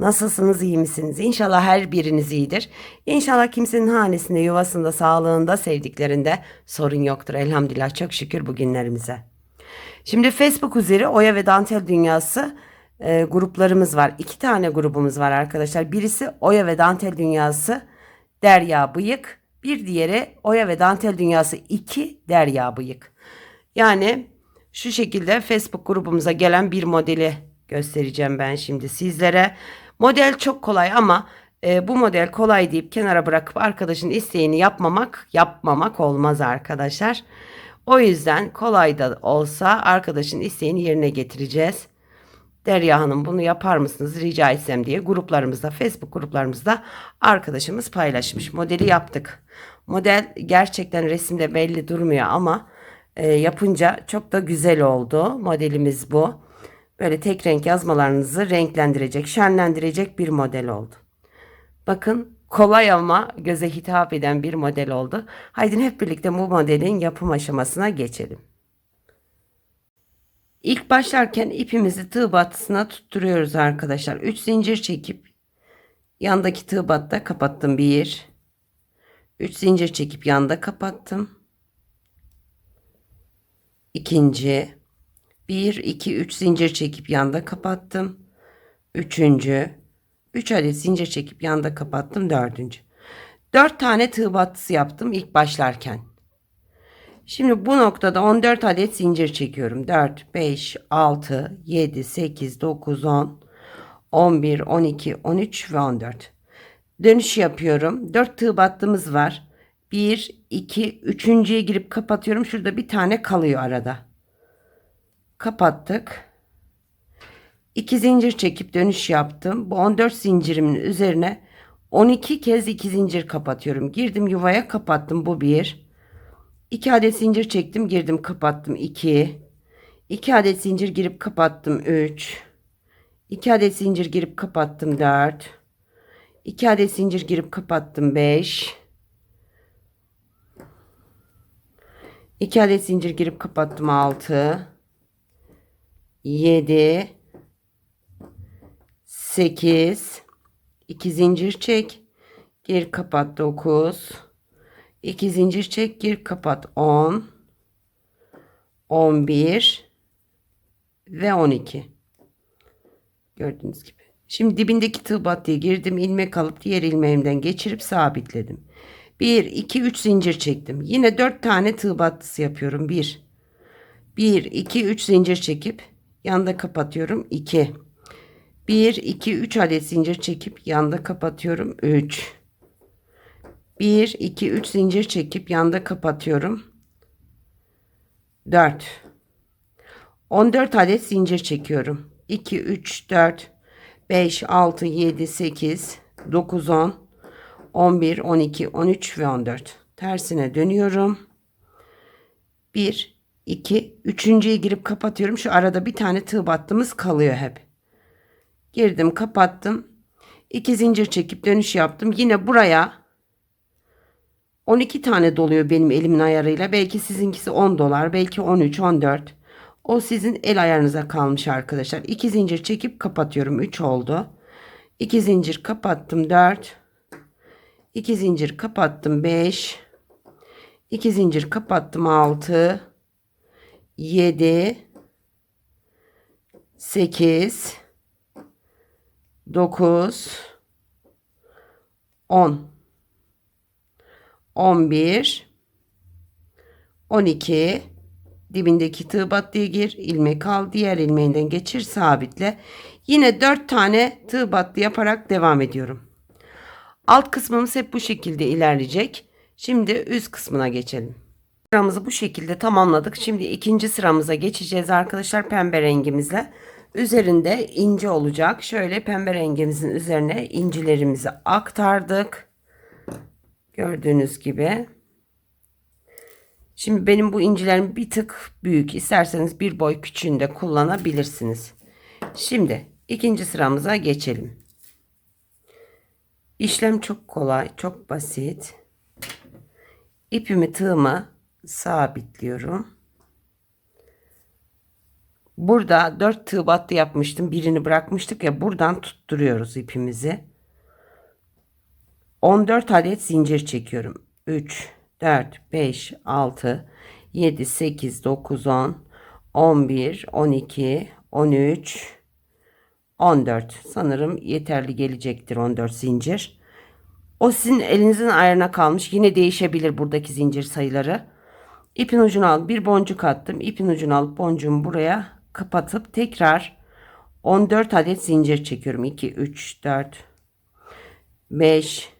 Nasılsınız, iyi misiniz? İnşallah her biriniz iyidir. İnşallah kimsenin hanesinde, yuvasında, sağlığında, sevdiklerinde sorun yoktur. Elhamdülillah çok şükür bugünlerimize. Şimdi Facebook üzeri Oya ve Dantel Dünyası e, gruplarımız var. İki tane grubumuz var arkadaşlar. Birisi Oya ve Dantel Dünyası Derya Bıyık. Bir diğeri Oya ve Dantel Dünyası 2 Derya Bıyık. Yani şu şekilde Facebook grubumuza gelen bir modeli göstereceğim ben şimdi sizlere. Model çok kolay ama e, bu model kolay deyip kenara bırakıp arkadaşın isteğini yapmamak yapmamak olmaz arkadaşlar. O yüzden kolay da olsa arkadaşın isteğini yerine getireceğiz. Derya Hanım bunu yapar mısınız rica etsem diye gruplarımızda Facebook gruplarımızda arkadaşımız paylaşmış. Modeli yaptık. Model gerçekten resimde belli durmuyor ama e, yapınca çok da güzel oldu. Modelimiz bu. Böyle tek renk yazmalarınızı renklendirecek, şenlendirecek bir model oldu. Bakın kolay ama göze hitap eden bir model oldu. Haydi hep birlikte bu modelin yapım aşamasına geçelim. İlk başlarken ipimizi tığ battısına tutturuyoruz arkadaşlar. 3 zincir çekip yandaki tığ batta kapattım. 1 3 zincir çekip yanda kapattım. İkinci 1 2 3 zincir çekip yanda kapattım. Üçüncü 3 adet zincir çekip yanda kapattım. Dördüncü 4 tane tığ battısı yaptım ilk başlarken. Şimdi bu noktada 14 adet zincir çekiyorum. 4, 5, 6, 7, 8, 9, 10, 11, 12, 13 ve 14. Dönüş yapıyorum. 4 tığ battığımız var. 1, 2, 3.ye girip kapatıyorum. Şurada bir tane kalıyor arada. Kapattık. 2 zincir çekip dönüş yaptım. Bu 14 zincirimin üzerine 12 kez 2 zincir kapatıyorum. Girdim yuvaya kapattım. Bu 1. 2 adet zincir çektim, girdim, kapattım. 2. 2 adet zincir girip kapattım. 3. 2 adet zincir girip kapattım. 4. 2 adet zincir girip kapattım. 5. 2 adet zincir girip kapattım. 6. 7. 8. 2 zincir çek. Gir kapat 9. 2 zincir çek gir kapat 10 11 ve 12 gördüğünüz gibi şimdi dibindeki tığ battıya girdim ilmek alıp diğer ilmeğimden geçirip sabitledim 1 2 3 zincir çektim yine 4 tane tığ battısı yapıyorum 1 1 2 3 zincir çekip yanda kapatıyorum. 2 1 2 3 adet zincir çekip yanda kapatıyorum. 3 1 2 3 zincir çekip yanda kapatıyorum. 4 14 adet zincir çekiyorum. 2 3 4 5 6 7 8 9 10 11 12 13 ve 14 tersine dönüyorum. 1 2 üçüncüye girip kapatıyorum şu arada bir tane tığ battığımız kalıyor hep girdim kapattım 2 zincir çekip dönüş yaptım yine buraya 12 tane doluyor benim elimin ayarıyla. Belki sizinkisi 10 dolar, belki 13, 14. O sizin el ayarınıza kalmış arkadaşlar. 2 zincir çekip kapatıyorum. 3 oldu. 2 zincir kapattım 4. 2 zincir kapattım 5. 2 zincir kapattım 6. 7 8 9 10 11 12 dibindeki tığ battıya gir ilmek al diğer ilmeğinden geçir sabitle. Yine 4 tane tığ battı yaparak devam ediyorum. Alt kısmımız hep bu şekilde ilerleyecek. Şimdi üst kısmına geçelim sıramızı bu şekilde tamamladık şimdi ikinci sıramıza geçeceğiz arkadaşlar pembe rengimizle üzerinde ince olacak şöyle pembe rengimizin üzerine incilerimizi aktardık Gördüğünüz gibi. Şimdi benim bu incilerim bir tık büyük. İsterseniz bir boy küçüğünde kullanabilirsiniz. Şimdi ikinci sıramıza geçelim. İşlem çok kolay, çok basit. İpimi tığıma sabitliyorum. Burada 4 tığ battı yapmıştım. Birini bırakmıştık ya buradan tutturuyoruz ipimizi. 14 adet zincir çekiyorum. 3, 4, 5, 6, 7, 8, 9, 10, 11, 12, 13, 14. Sanırım yeterli gelecektir 14 zincir. O sizin elinizin ayarına kalmış. Yine değişebilir buradaki zincir sayıları. İpin ucunu al. Bir boncuk attım. İpin ucunu alıp boncuğumu buraya kapatıp tekrar 14 adet zincir çekiyorum. 2, 3, 4, 5,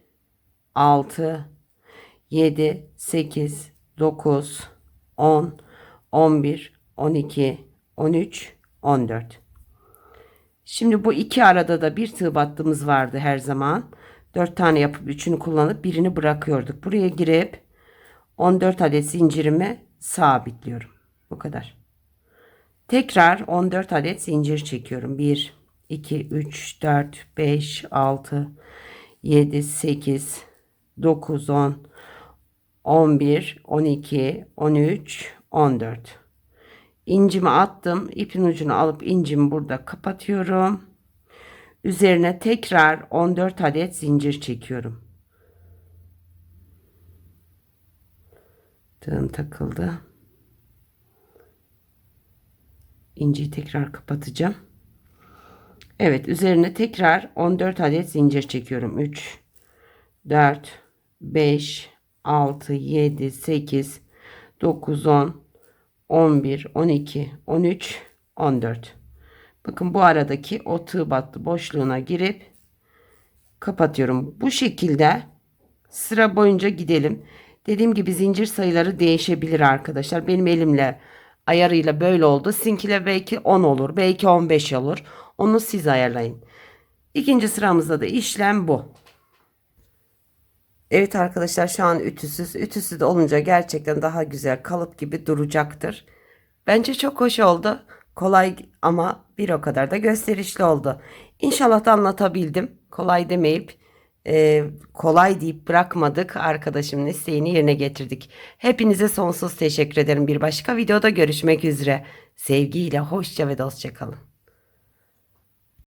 6, 7, 8, 9, 10, 11, 12, 13, 14. Şimdi bu iki arada da bir tığ battığımız vardı her zaman. 4 tane yapıp üçünü kullanıp birini bırakıyorduk. Buraya girip 14 adet zincirimi sabitliyorum. Bu kadar. Tekrar 14 adet zincir çekiyorum. 1, 2, 3, 4, 5, 6, 7, 8, 9, 10, 11, 12, 13, 14. İncimi attım. İpin ucunu alıp incimi burada kapatıyorum. Üzerine tekrar 14 adet zincir çekiyorum. Tığım takıldı. İnciyi tekrar kapatacağım. Evet üzerine tekrar 14 adet zincir çekiyorum. 3 4 5 6 7 8 9 10 11 12 13 14 Bakın bu aradaki o tığ battı boşluğuna girip kapatıyorum. Bu şekilde sıra boyunca gidelim. Dediğim gibi zincir sayıları değişebilir arkadaşlar. Benim elimle ayarıyla böyle oldu. Sizinkiyle belki 10 olur. Belki 15 olur. Onu siz ayarlayın. İkinci sıramızda da işlem bu. Evet arkadaşlar şu an ütüsüz. Ütüsüz de olunca gerçekten daha güzel kalıp gibi duracaktır. Bence çok hoş oldu. Kolay ama bir o kadar da gösterişli oldu. İnşallah da anlatabildim. Kolay demeyip e, kolay deyip bırakmadık. Arkadaşımın isteğini yerine getirdik. Hepinize sonsuz teşekkür ederim. Bir başka videoda görüşmek üzere. Sevgiyle hoşça ve dostça kalın.